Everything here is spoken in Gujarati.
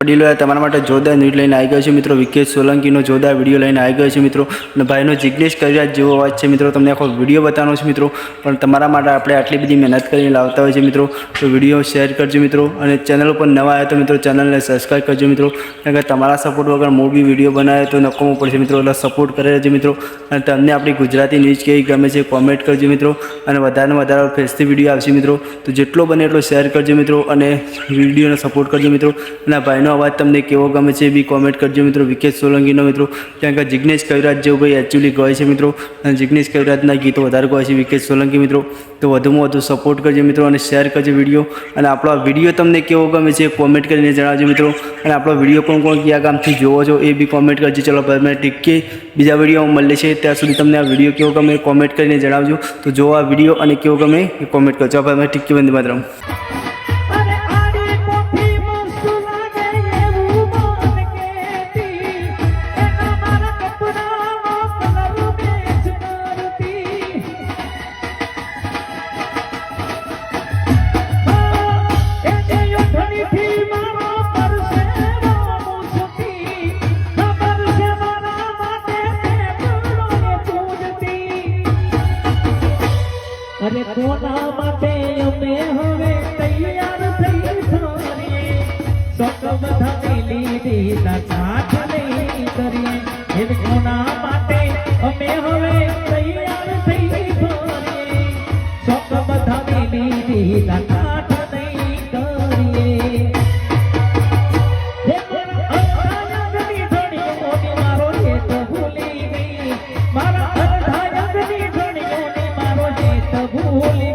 વડીલો તમારા માટે જોરદાર ન્યૂઝ લઈને આવી ગયો છે મિત્રો. વિકેશ સોલંકીનો જોરદાર વીડિયો લઈને આવી ગયો છે મિત્રો. ભાઈનો જિજ્ઞેશ કરિયાજ જેવો અવાજ છે મિત્રો. તમને આખો વીડિયો બતાવવાનો છે મિત્રો. પણ તમારા માટે આપણે આટલી બધી મહેનત કરીને લાવતા હોય છે મિત્રો. તો વીડિયો શેર કરજો મિત્રો. અને ચેનલ ઉપર નવા આવ્યા તો મિત્રો ચેનલને સબસ્ક્રાઈબ કરજો મિત્રો. કારણ કે તમારા સપોર્ટ વગર હું બી વીડિયો બનાવે તો નકોમો પડશે મિત્રો. એટલે સપોર્ટ કરે રહેજો મિત્રો. અને તમને આપણી ગુજરાતી ન્યૂઝ કેવી ગમે છે કોમેન્ટ કરજો મિત્રો. અને વધારે વધારે ફેસથી વીડિયો આવશે મિત્રો. તો જેટલો બને એટલો શેર કરજો મિત્રો. અને વિડીયોને સપોર્ટ કરજો મિત્રો. અને આ ભાઈનો અવાજ તમને કેવો ગમે છે એ બી કોમેન્ટ કરજો મિત્રો. વિકેશ સોલંકીનો મિત્રો, કારણ કે જિજ્ઞેશ કવિરાજ જેવું ભાઈ એકચ્યુઅલી ગાય છે મિત્રો, અને જિજ્ઞેશ કવિરાજના ગીતો વધારે ગાય છે વિકેશ સોલંકી મિત્રો. તો વધુમાં વધુ સપોર્ટ કરજો મિત્રો અને શેર કરજો વીડિયો અને આપણો વીડિયો તમને કેવો ગમે છે કોમેન્ટ કરીને જણાવજો મિત્રો. અને આપણો વીડિયો કોણ કોણ કયા ગામથી જોવો છો એ બી કોમેન્ટ કરજો. ચલો ભાઈ મેં ટીકે બીજા વિડીયોમાં મળે છે ત્યાં સુધી તમને આ વીડિયો કેવો ગમે કોમેન્ટ કરીને જણાવજો. તો જો આ વીડિયો અને કેવો ગમે એ કોમેન્ટ કરજો. ભાઈ ટીકી બંધ માત્રમ. અને કોના માટે અમે હવે તૈયાર થઈ સોરીએ સકમ થતી લીધી સાથ નહીં કરીએ. એને કોના માટે અમે હવે તૈયાર થઈ સોરીએ સકમ થતી લીધી mulher.